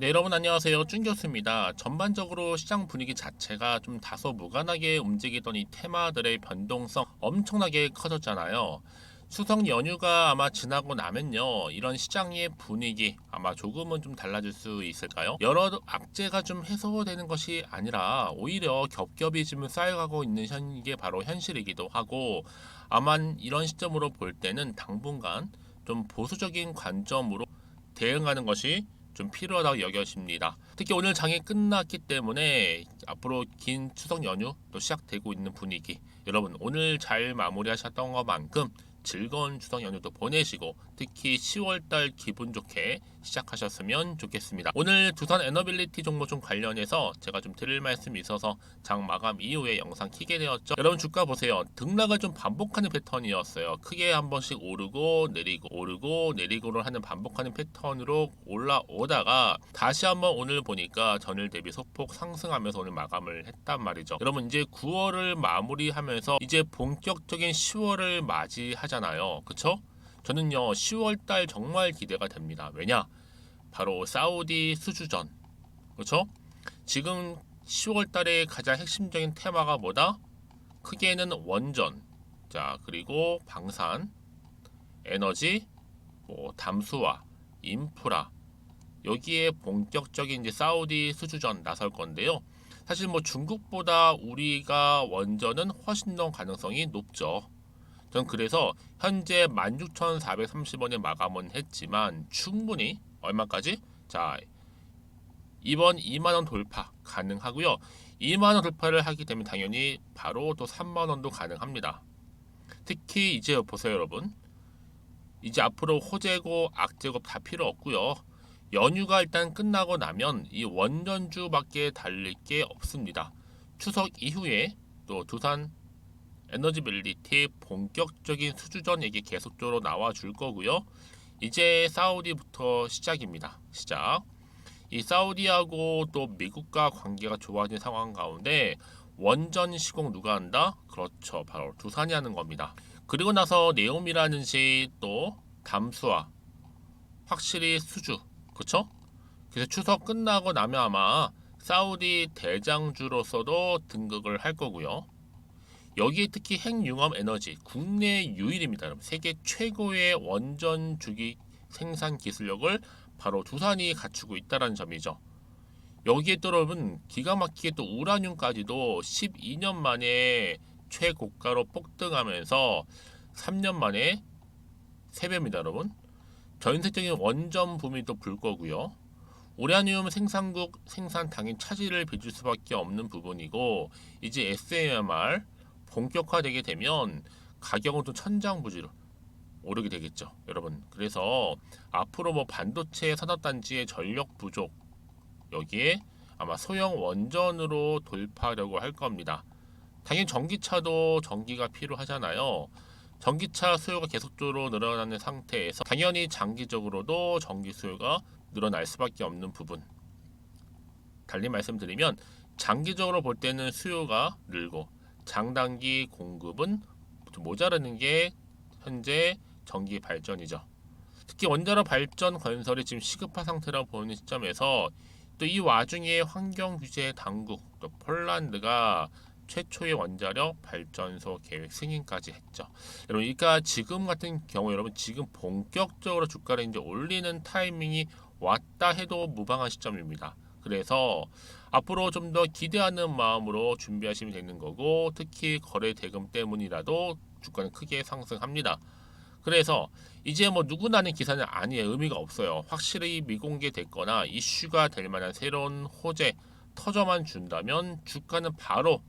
네, 여러분 안녕하세요. 준 교수입니다. 전반적으로 시장 분위기 자체가 좀 다소 무관하게 움직이던 이 테마들의 변동성 엄청나게 커졌잖아요. 추석 연휴가 아마 지나고 나면요. 이런 시장의 분위기 아마 조금은 좀 달라질 수 있을까요? 여러 악재가 좀 해소되는 것이 아니라 오히려 겹겹이 지금 쌓여가고 있는 현, 게 바로 현실이기도 하고 아마 이런 시점으로 볼 때는 당분간 좀 보수적인 관점으로 대응하는 것이 좀 필요하다고 여겨집니다. 특히 오늘 장이 끝났기 때문에 앞으로 긴 추석 연휴 또 시작되고 있는 분위기. 여러분 오늘 잘 마무리하셨던 것만큼 즐거운 추석 연휴도 보내시고 특히 10월달 기분 좋게 시작하셨으면 좋겠습니다. 오늘 두산 에너빌리티 종목 좀 관련해서 제가 좀 드릴 말씀이 있어서 장 마감 이후에 영상 키게 되었죠. 여러분 주가 보세요. 등락을 좀 반복하는 패턴이었어요. 크게 한 번씩 오르고 내리고 오르고 내리고를 하는 반복하는 패턴으로 올라오다가 다시 한번 오늘 보니까 전일 대비 소폭 상승하면서 오늘 마감을 했단 말이죠. 여러분 이제 9월을 마무리하면서 이제 본격적인 10월을 맞이하 잖아요. 그쵸? 저는요 10월 달 정말 기대가 됩니다. 왜냐? 바로 사우디 수주전. 그렇죠? 지금 10월 달에 가장 핵심적인 테마가 뭐다? 크게는 원전. 자, 그리고 방산, 에너지, 뭐 담수화, 인프라. 여기에 본격적인 이제 사우디 수주전 나설 건데요. 사실 뭐 중국보다 우리가 원전은 훨씬 더 가능성이 높죠. 전 그래서 현재 16,430원에 마감은 했지만 충분히 얼마까지? 자, 이번 2만 원 돌파 가능하고요. 2만 원 돌파를 하게 되면 당연히 바로 또 3만 원도 가능합니다. 특히 이제 보세요, 여러분. 이제 앞으로 호재고 악재고 다 필요 없고요. 연휴가 일단 끝나고 나면 이 원전주밖에 달릴 게 없습니다. 추석 이후에 또 두산 에너지빌리티 본격적인 수주전 얘기 계속적으로 나와 줄 거고요. 이제 사우디부터 시작입니다. 시작. 이 사우디하고 또 미국과 관계가 좋아진 상황 가운데 원전 시공 누가 한다? 그렇죠. 바로 두산이 하는 겁니다. 그리고 나서 네옴이라는지 또 담수화 확실히 수주 그쵸? 그래서 추석 끝나고 나면 아마 사우디 대장주로서도 등극을 할 거고요. 여기에 특히 핵융합 에너지 국내 유일입니다. 여러분. 세계 최고의 원전 주기 생산 기술력을 바로 두산이 갖추고 있다는 점이죠. 여기에 또 여러분 기가 막히게 또 우라늄까지도 12년 만에 최고가로 폭등하면서 3년 만에 3배입니다, 여러분. 전 세적인 원전 붐이 또 불 거고요. 우라늄 생산국 생산 당연 차질을 빚을 수밖에 없는 부분이고 이제 SAMR 본격화되게 되면 가격은 또 천장부지로 오르게 되겠죠, 여러분. 그래서 앞으로 뭐 반도체 산업단지의 전력 부족 여기에 아마 소형 원전으로 돌파하려고 할 겁니다. 당연히 전기차도 전기가 필요하잖아요. 전기차 수요가 계속적으로 늘어나는 상태에서 당연히 장기적으로도 전기 수요가 늘어날 수밖에 없는 부분. 달리 말씀드리면 장기적으로 볼 때는 수요가 늘고 장단기 공급은 좀 모자라는 게 현재 전기 발전이죠. 특히 원자로 발전 건설이 지금 시급화 상태라고 보는 시점에서 또 이 와중에 환경 규제 당국 또 폴란드가 최초의 원자력 발전소 계획 승인까지 했죠. 여러분, 그러니까 지금 같은 경우 여러분 지금 본격적으로 주가를 이제 올리는 타이밍이 왔다 해도 무방한 시점입니다. 그래서 앞으로 좀 더 기대하는 마음으로 준비하시면 되는 거고 특히 거래 대금 때문이라도 주가는 크게 상승합니다. 그래서 이제 뭐 누구나 하는 기사는 아니에요. 의미가 없어요. 확실히 미공개됐거나 이슈가 될 만한 새로운 호재 터져만 준다면 주가는 바로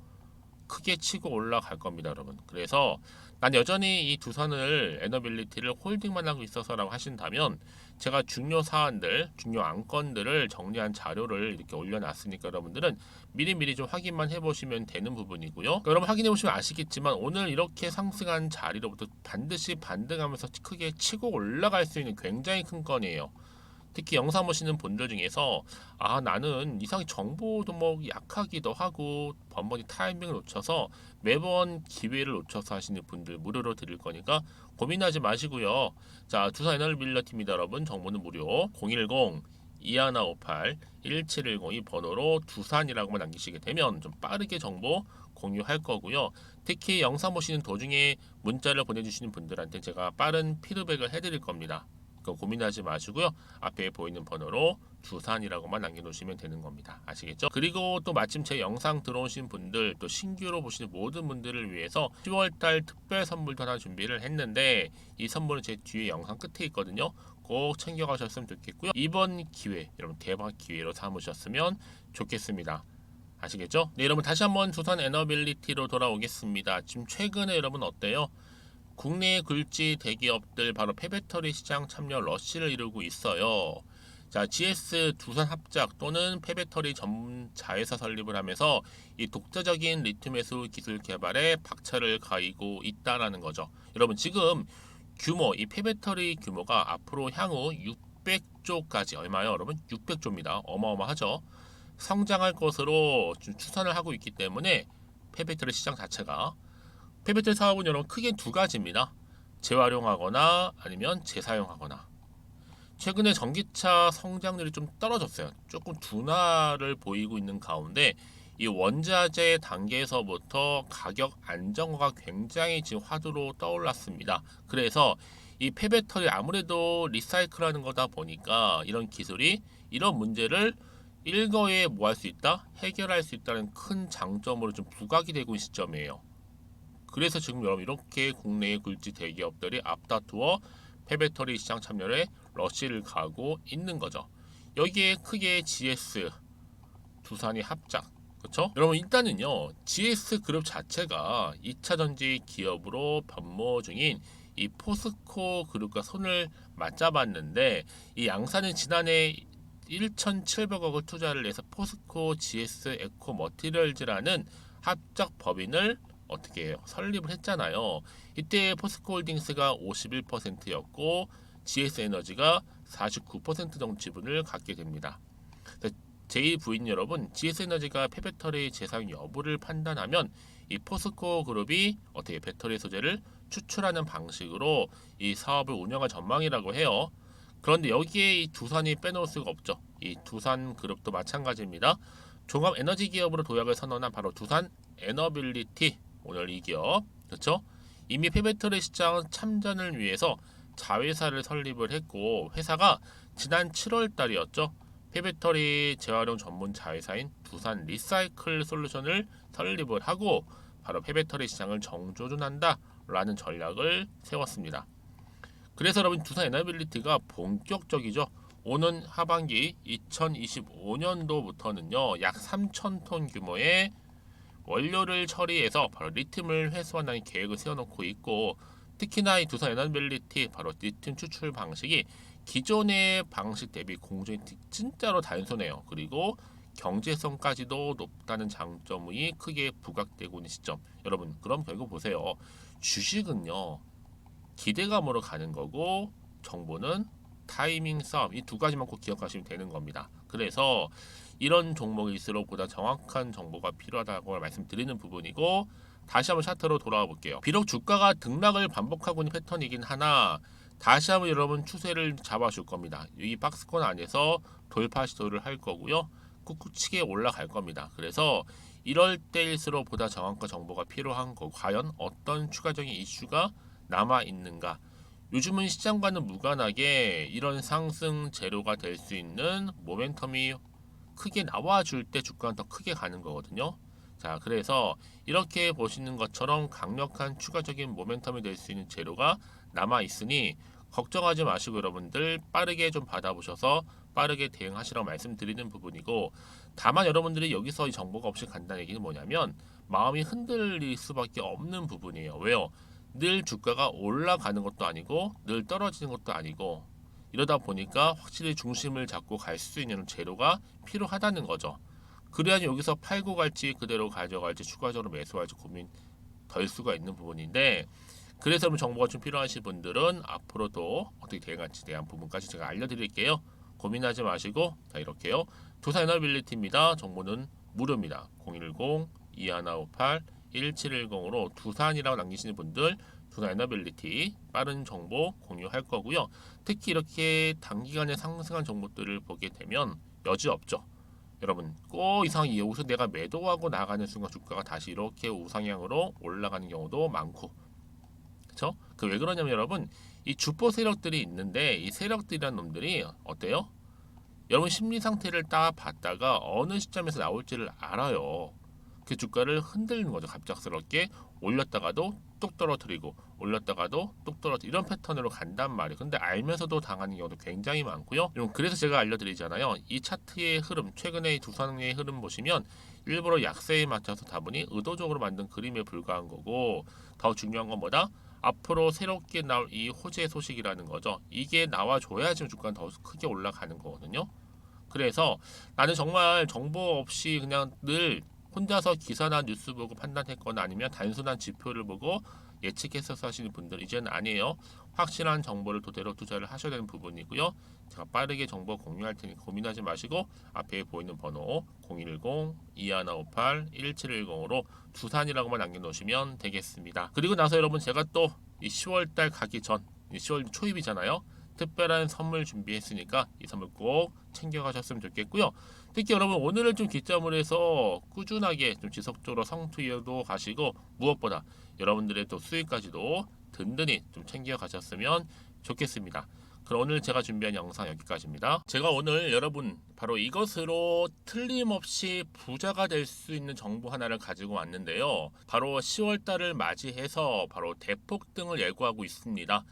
크게 치고 올라갈 겁니다, 여러분. 그래서 난 여전히 이 두산을 에너빌리티를 홀딩만 하고 있어서라고 하신다면 제가 중요 사안들, 중요 안건들을 정리한 자료를 이렇게 올려놨으니까 여러분들은 미리미리 좀 확인만 해보시면 되는 부분이고요. 그러니까 여러분 확인해보시면 아시겠지만 오늘 이렇게 상승한 자리로부터 반드시 반등하면서 크게 치고 올라갈 수 있는 굉장히 큰 건이에요. 특히 영상 보시는 분들 중에서 아 나는 이상 정보도 뭐 약하기도 하고 번번이 타이밍을 놓쳐서 매번 기회를 놓쳐서 하시는 분들 무료로 드릴 거니까 고민하지 마시고요. 자 두산 에너빌러팀입니다 여러분 정보는 무료 010 2158 1710이 번호로 두산이라고만 남기시게 되면 좀 빠르게 정보 공유할 거고요. 특히 영상 보시는 도중에 문자를 보내주시는 분들한테 제가 빠른 피드백을 해드릴 겁니다. 그 고민하지 마시고요. 앞에 보이는 번호로 두산이라고만 남겨놓으시면 되는 겁니다. 아시겠죠? 그리고 또 마침 제 영상 들어오신 분들 또 신규로 보시는 모든 분들을 위해서 10월달 특별 선물도 하나 준비를 했는데 이 선물은 제 뒤에 영상 끝에 있거든요. 꼭 챙겨가셨으면 좋겠고요. 이번 기회 여러분 대박 기회로 삼으셨으면 좋겠습니다. 아시겠죠? 네 여러분 다시 한번 두산 에너빌리티로 돌아오겠습니다. 지금 최근에 여러분 어때요? 국내 굴지 대기업들 바로 폐배터리 시장 참여 러시를 이루고 있어요. 자, GS 두산 합작 또는 폐배터리 전문 자회사 설립을 하면서 이 독자적인 리튬 회수 기술 개발에 박차를 가이고 있다라는 거죠. 여러분 지금 규모 이 폐배터리 규모가 앞으로 향후 600조까지 얼마요, 여러분? 600조입니다. 어마어마하죠. 성장할 것으로 좀 추산을 하고 있기 때문에 폐배터리 시장 자체가 폐배터리 사업은 여러분 크게 두 가지입니다. 재활용하거나 아니면 재사용하거나. 최근에 전기차 성장률이 좀 떨어졌어요. 조금 둔화를 보이고 있는 가운데 이 원자재 단계에서부터 가격 안정화가 굉장히 지금 화두로 떠올랐습니다. 그래서 이 폐배터리 아무래도 리사이클하는 거다 보니까 이런 기술이 이런 문제를 일거에 뭐 할 수 있다? 해결할 수 있다는 큰 장점으로 좀 부각이 되고 있는 시점이에요. 그래서 지금 여러분 이렇게 국내의 굴지 대기업들이 앞다투어 폐배터리 시장 참여에 러시를 가고 있는 거죠. 여기에 크게 GS 두산이 합작 그렇죠? 여러분 일단은요 GS 그룹 자체가 2차 전지 기업으로 변모 중인 이 포스코 그룹과 손을 맞잡았는데 이 양사는 지난해 1,700억을 투자를 해서 포스코 GS 에코 머티리얼즈라는 합작 법인을 어떻게? 설립을 했잖아요. 이때 포스코홀딩스가 51%였고 GS 에너지가 49% 정도 지분을 갖게 됩니다. 제2 부인 여러분, GS 에너지가 폐배터리 재사용 여부를 판단하면 이 포스코 그룹이 어떻게 배터리 소재를 추출하는 방식으로 이 사업을 운영할 전망이라고 해요. 그런데 여기에 이 두산이 빼놓을 수가 없죠. 이 두산 그룹도 마찬가지입니다. 종합 에너지 기업으로 도약을 선언한 바로 두산 에너빌리티 오늘 이 기업 그렇죠? 이미 폐배터리 시장 참전을 위해서 자회사를 설립을 했고 회사가 지난 7월 달이었죠. 폐배터리 재활용 전문 자회사인 두산 리사이클 솔루션을 설립을 하고 바로 폐배터리 시장을 정조준한다 라는 전략을 세웠습니다. 그래서 여러분 두산 에너빌리티가 본격적이죠. 오는 하반기 2025년도부터는요 약 3,000톤 규모의 원료를 처리해서 바로 리튬을 회수한다는 계획을 세워놓고 있고 특히나 이 두산 에너빌리티 바로 리튬 추출 방식이 기존의 방식 대비 공정이 진짜로 단순해요. 그리고 경제성까지도 높다는 장점이 크게 부각되고 있는 시점. 여러분 그럼 결국 보세요. 주식은요 기대감으로 가는 거고 정보는 타이밍 싸움 이 두 가지만 꼭 기억하시면 되는 겁니다. 그래서 이런 종목일수록 보다 정확한 정보가 필요하다고 말씀드리는 부분이고 다시 한번 차트로 돌아와 볼게요. 비록 주가가 등락을 반복하고 있는 패턴이긴 하나 다시 한번 여러분 추세를 잡아줄 겁니다. 이 박스권 안에서 돌파 시도를 할 거고요. 꿋꿋이게 올라갈 겁니다. 그래서 이럴 때일수록 보다 정확한 정보가 필요한 거 과연 어떤 추가적인 이슈가 남아 있는가 요즘은 시장과는 무관하게 이런 상승 재료가 될 수 있는 모멘텀이 크게 나와줄 때 주가는 더 크게 가는 거거든요. 자, 그래서 이렇게 보시는 것처럼 강력한 추가적인 모멘텀이 될 수 있는 재료가 남아 있으니 걱정하지 마시고 여러분들 빠르게 좀 받아보셔서 빠르게 대응하시라고 말씀드리는 부분이고 다만 여러분들이 여기서 이 정보가 없이 간다는 얘기는 뭐냐면 마음이 흔들릴 수밖에 없는 부분이에요. 왜요? 늘 주가가 올라가는 것도 아니고 늘 떨어지는 것도 아니고 이러다 보니까 확실히 중심을 잡고 갈 수 있는 재료가 필요하다는 거죠. 그래야 여기서 팔고 갈지 그대로 가져갈지 추가적으로 매수할지 고민 덜 수가 있는 부분인데 그래서 정보가 좀 필요하신 분들은 앞으로도 어떻게 대응할지 대한 부분까지 제가 알려드릴게요. 고민하지 마시고 자 이렇게요. 두산 에너빌리티입니다. 정보는 무료입니다. 010 2158 1710으로 두산이라고 남기시는 분들 두산 에너빌리티 빠른 정보 공유할 거고요. 특히 이렇게 단기간에 상승한 정보들을 보게 되면 여지 없죠. 여러분 꼭 이상 여기서 내가 매도하고 나가는 순간 주가가 다시 이렇게 우상향으로 올라가는 경우도 많고 그렇죠? 그왜 그러냐면 여러분 이 주포 세력들이 있는데 이 세력들이란 놈들이 어때요? 여러분 심리 상태를 딱 봤다가 어느 시점에서 나올지를 알아요. 그 주가를 흔들는 거죠. 갑작스럽게 올렸다가도 뚝 떨어뜨리고 올렸다가도 뚝 떨어뜨리고 이런 패턴으로 간단 말이에요. 근데 알면서도 당하는 경우도 굉장히 많고요. 그래서 제가 알려드리잖아요. 이 차트의 흐름, 최근의 두산의 흐름 보시면 일부러 약세에 맞춰서 다분히 의도적으로 만든 그림에 불과한 거고 더 중요한 건 뭐다? 앞으로 새롭게 나올 이 호재 소식이라는 거죠. 이게 나와줘야지 주가는 더 크게 올라가는 거거든요. 그래서 나는 정말 정보 없이 그냥 늘 혼자서 기사나 뉴스 보고 판단했거나 아니면 단순한 지표를 보고 예측해서 하시는 분들 이제는 아니에요. 확실한 정보를 토대로 투자를 하셔야 되는 부분이고요. 제가 빠르게 정보 공유할 테니 고민하지 마시고 앞에 보이는 번호 010-2158-1710으로 두산이라고만 남겨놓으시면 되겠습니다. 그리고 나서 여러분 제가 또 이 10월달 가기 전, 이 10월 초입이잖아요. 특별한 선물 준비했으니까 이 선물 꼭 챙겨가셨으면 좋겠고요. 특히 여러분 오늘을 좀 기점으로 해서 꾸준하게 좀 지속적으로 성투여도 가시고 무엇보다 여러분들의 또 수익까지도 든든히 좀 챙겨가셨으면 좋겠습니다. 그럼 오늘 제가 준비한 영상 여기까지입니다. 제가 오늘 여러분 바로 이것으로 틀림없이 부자가 될 수 있는 정보 하나를 가지고 왔는데요. 바로 10월 달을 맞이해서 바로 대폭등을 예고하고 있습니다.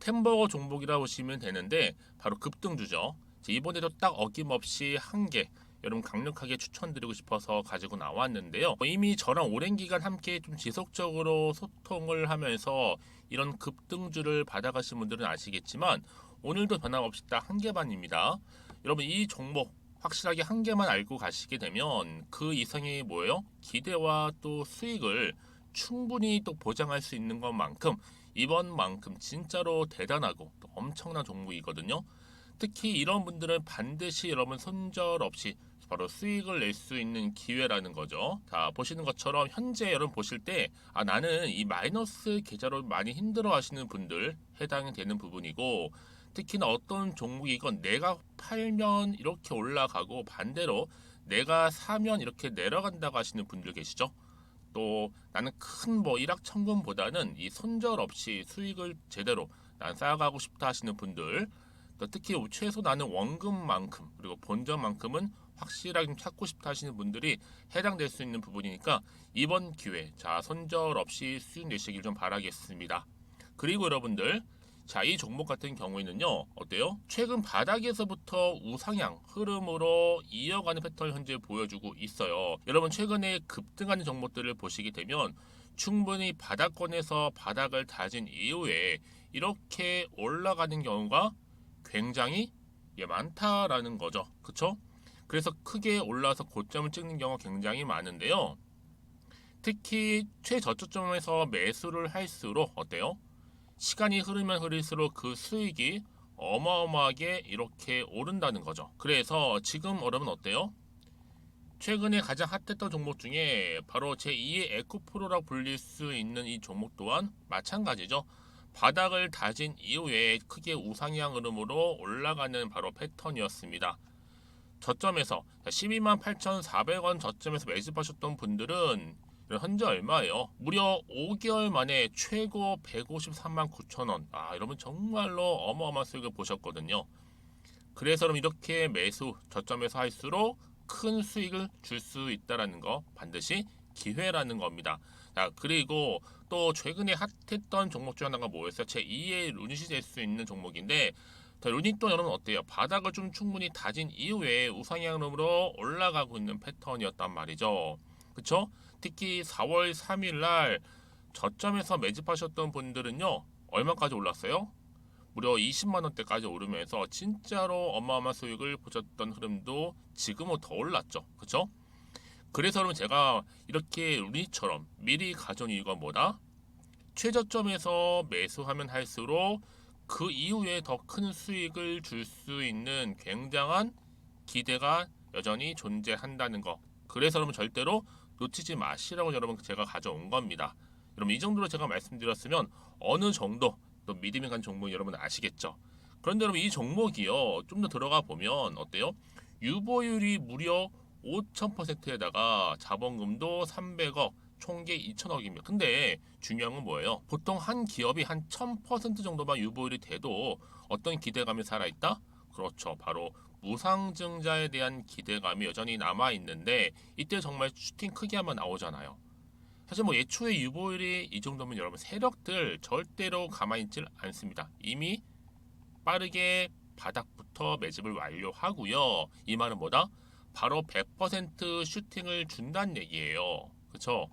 템버거 종목이라 보시면 되는데 바로 급등주죠. 이번에도 딱 어김없이 한 개 여러분 강력하게 추천드리고 싶어서 가지고 나왔는데요. 이미 저랑 오랜 기간 함께 좀 지속적으로 소통을 하면서 이런 급등주를 받아가신 분들은 아시겠지만 오늘도 변함없이 딱 한 개만입니다. 여러분 이 종목 확실하게 한 개만 알고 가시게 되면 그 이상이 뭐예요? 기대와 또 수익을 충분히 또 보장할 수 있는 것만큼 이번만큼 진짜로 대단하고 또 엄청난 종목이거든요. 특히 이런 분들은 반드시 여러분 손절 없이 바로 수익을 낼 수 있는 기회라는 거죠. 자, 보시는 것처럼 현재 여러분 보실 때, 아, 나는 이 마이너스 계좌로 많이 힘들어 하시는 분들 해당이 되는 부분이고, 특히나 어떤 종목이건 내가 팔면 이렇게 올라가고 반대로 내가 사면 이렇게 내려간다고 하시는 분들 계시죠? 또 나는 큰 뭐 일확천금보다는 이 손절 없이 수익을 제대로 난 쌓아가고 싶다 하시는 분들 또 특히 최소 나는 원금만큼 그리고 본전만큼은 확실하게 좀 찾고 싶다 하시는 분들이 해당될 수 있는 부분이니까 이번 기회 자 손절 없이 수익 내시길 좀 바라겠습니다. 그리고 여러분들 자, 이 종목 같은 경우에는요, 어때요? 최근 바닥에서부터 우상향 흐름으로 이어가는 패턴을 현재 보여주고 있어요. 여러분, 최근에 급등하는 종목들을 보시게 되면 충분히 바닥권에서 바닥을 다진 이후에 이렇게 올라가는 경우가 굉장히 예, 많다라는 거죠. 그쵸? 그래서 크게 올라서 고점을 찍는 경우가 굉장히 많은데요. 특히 최저점에서 매수를 할수록 어때요? 시간이 흐르면 흐를수록 그 수익이 어마어마하게 이렇게 오른다는 거죠. 그래서 지금 여러분 어때요? 최근에 가장 핫했던 종목 중에 바로 제2의 에코프로라고 불릴 수 있는 이 종목 또한 마찬가지죠. 바닥을 다진 이후에 크게 우상향 흐름으로 올라가는 바로 패턴이었습니다. 저점에서 12만 8,400원 저점에서 매집하셨던 분들은 현재 얼마예요? 무려 5개월 만에 최고 153만 9천 원. 아, 여러분 정말로 어마어마한 수익을 보셨거든요. 그래서 여러분 이렇게 매수 저점에서 할수록 큰 수익을 줄 수 있다라는 거 반드시 기회라는 겁니다. 자, 그리고 또 최근에 핫했던 종목 중 하나가 뭐였어요? 제 2의 루닛이 될 수 있는 종목인데 자, 루닛도 여러분 어때요? 바닥을 좀 충분히 다진 이후에 우상향으로 올라가고 있는 패턴이었단 말이죠. 그쵸? 특히 4월 3일 날 저점에서 매집하셨던 분들은요 얼마까지 올랐어요? 무려 20만 원대까지 오르면서 진짜로 어마어마한 수익을 보셨던 흐름도 지금은 더 올랐죠. 그쵸? 그래서 여러분 제가 이렇게 루니처럼 미리 가져온 이유가 뭐다? 최저점에서 매수하면 할수록 그 이후에 더 큰 수익을 줄 수 있는 굉장한 기대가 여전히 존재한다는 거. 그래서 여러분 절대로 놓치지 마시라고 여러분 제가 가져온 겁니다. 여러분 이 정도로 제가 말씀드렸으면 어느 정도 또 믿음이 간 종목 여러분 아시겠죠? 그런데 여러분 이 종목이요 좀 더 들어가 보면 어때요? 유보율이 무려 5,000%에다가 자본금도 300억, 총계 2천억입니다. 근데 중요한 건 뭐예요? 보통 한 기업이 한 1000% 정도만 유보율이 돼도 어떤 기대감이 살아있다? 그렇죠. 바로 무상증자에 대한 기대감이 여전히 남아 있는데 이때 정말 슈팅 크게 한번 나오잖아요. 사실 뭐 예초에 유보율이 이 정도면 여러분 세력들 절대로 가만히 있질 않습니다. 이미 빠르게 바닥부터 매집을 완료하고요. 이 말은 뭐다? 바로 100% 슈팅을 준다는 얘기예요. 그렇죠?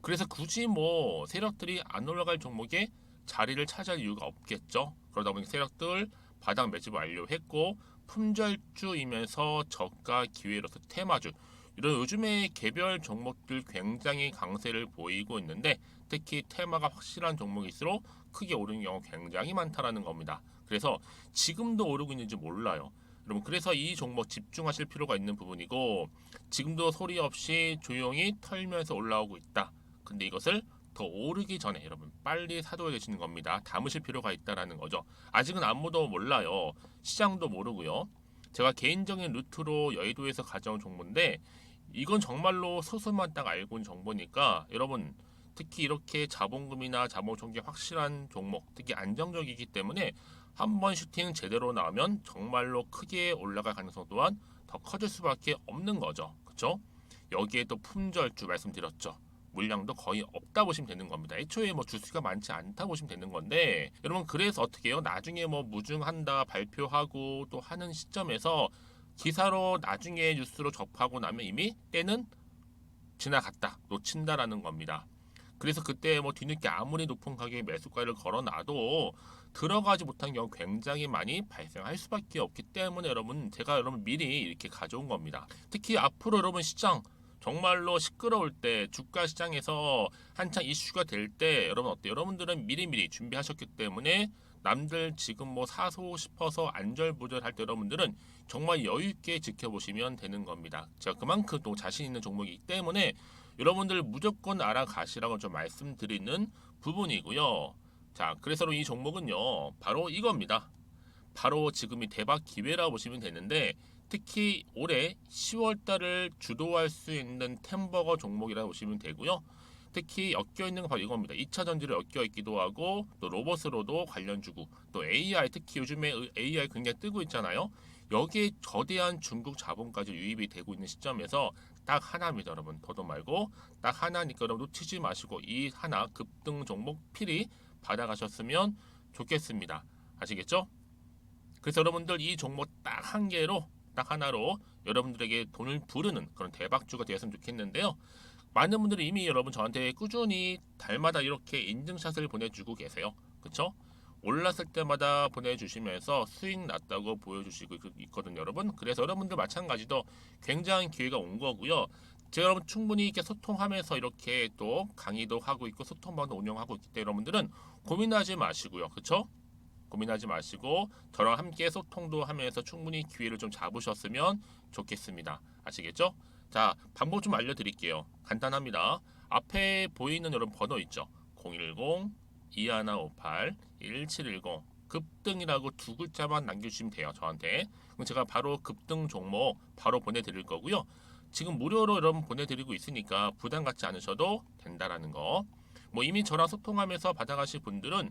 그래서 굳이 뭐 세력들이 안 올라갈 종목에 자리를 차지할 이유가 없겠죠. 그러다 보니 세력들 바닥 매집 완료했고 품절주이면서 저가 기회로서 테마주 이런 요즘에 개별 종목들 굉장히 강세를 보이고 있는데 특히 테마가 확실한 종목일수록 크게 오르는 경우 굉장히 많다라는 겁니다. 그래서 지금도 오르고 있는지 몰라요. 여러분 그래서 이 종목 집중하실 필요가 있는 부분이고 지금도 소리 없이 조용히 털면서 올라오고 있다. 근데 이것을 더 오르기 전에 여러분 빨리 사둬야 되시는 겁니다. 담으실 필요가 있다라는 거죠. 아직은 아무도 몰라요. 시장도 모르고요. 제가 개인적인 루트로 여의도에서 가져온 정보인데 이건 정말로 소수만 딱 알고 있는 정보니까 여러분 특히 이렇게 자본금이나 자본총계 확실한 종목 특히 안정적이기 때문에 한 번 슈팅 제대로 나오면 정말로 크게 올라갈 가능성 또한 더 커질 수밖에 없는 거죠. 그렇죠? 여기에 또 품절주 말씀드렸죠. 물량도 거의 없다 보시면 되는 겁니다. 애초에 뭐 주수가 많지 않다 보시면 되는 건데 여러분 그래서 어떻게 해요? 나중에 뭐 무증한다 발표하고 또 하는 시점에서 기사로 나중에 뉴스로 접하고 나면 이미 때는 지나갔다 놓친다라는 겁니다. 그래서 그때 뭐 뒤늦게 아무리 높은 가격에 매수가를 걸어놔도 들어가지 못한 경우 굉장히 많이 발생할 수밖에 없기 때문에 여러분 제가 여러분 미리 이렇게 가져온 겁니다. 특히 앞으로 여러분 시장 정말로 시끄러울 때 주가 시장에서 한창 이슈가 될 때 여러분 어때요? 여러분들은 미리미리 준비하셨기 때문에 남들 지금 뭐 사소 싶어서 안절부절할 때 여러분들은 정말 여유 있게 지켜보시면 되는 겁니다. 제가 그만큼 또 자신 있는 종목이기 때문에 여러분들 무조건 알아가시라고 좀 말씀드리는 부분이고요. 자, 그래서 이 종목은요, 바로 이겁니다. 바로 지금이 대박 기회라고 보시면 되는데 특히 올해 10월 달을 주도할 수 있는 템버거 종목이라고 보시면 되고요. 특히 엮여 있는 건 바로 이겁니다. 2차 전지를 엮여 있기도 하고 또 로봇으로도 관련 주고 또 AI 특히 요즘에 AI 굉장히 뜨고 있잖아요. 여기에 거대한 중국 자본까지 유입이 되고 있는 시점에서 딱 하나입니다, 여러분. 더도 말고 딱 하나니까 여러분 놓치지 마시고 이 하나 급등 종목 필히 받아가셨으면 좋겠습니다. 아시겠죠? 그래서 여러분들 이 종목 딱 한 개로 딱 하나로 여러분들에게 돈을 부르는 그런 대박주가 되었으면 좋겠는데요. 많은 분들이 이미 여러분 저한테 꾸준히 달마다 이렇게 인증샷을 보내주고 계세요. 그쵸? 올랐을 때마다 보내주시면서 수익 났다고 보여주시고 있거든요, 여러분. 그래서 여러분들 마찬가지도 굉장한 기회가 온 거고요. 제가 여러분 충분히 이렇게 소통하면서 이렇게 또 강의도 하고 있고 소통방도 운영하고 있기 때문에 여러분들은 고민하지 마시고요. 그쵸? 고민하지 마시고 저랑 함께 소통도 하면서 충분히 기회를 좀 잡으셨으면 좋겠습니다. 아시겠죠? 자, 방법 좀 알려드릴게요. 간단합니다. 앞에 보이는 여러분 번호 있죠? 010 2158 1710 급등이라고 두 글자만 남겨주시면 돼요. 저한테. 그럼 제가 바로 급등 종목 바로 보내드릴 거고요. 지금 무료로 여러분 보내드리고 있으니까 부담 갖지 않으셔도 된다라는 거. 뭐 이미 저랑 소통하면서 받아가실 분들은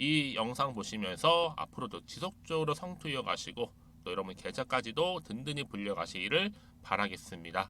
이 영상 보시면서 앞으로도 지속적으로 성투 이어가시고 또 여러분 계좌까지도 든든히 불려가시기를 바라겠습니다.